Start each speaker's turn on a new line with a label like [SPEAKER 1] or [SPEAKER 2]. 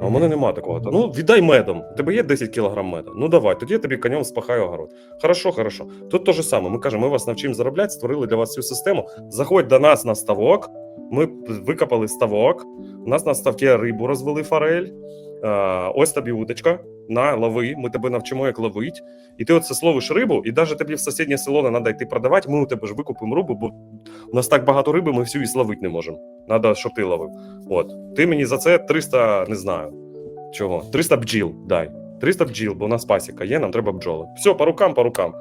[SPEAKER 1] А у мене нема такого. Ну, віддай медом. У тебе є 10 кілограм меду. Ну давай, тоді я тобі конем спахаю огород. Хорошо, хорошо. Тут те ж саме. Ми кажемо, ми вас навчимо заробляти, створили для вас цю систему. Заходь до нас на ставок. Ми викопали ставок. У нас на ставці рибу розвели форель. Ось тобі удочка. На, лови, ми тебе навчимо, як ловить. І ти оце словиш рибу, і навіть тобі в сусіднє село не треба йти продавати. Ми у тебе ж викупимо рибу, бо у нас так багато риби, ми всю і зловити не можемо. Надо, щоб ти ловив. От. Ти мені за це 300, не знаю. Чого? 300 бджіл дай. 300 бджіл, бо у нас пасіка є, нам треба бджоли. Все, по рукам, по рукам.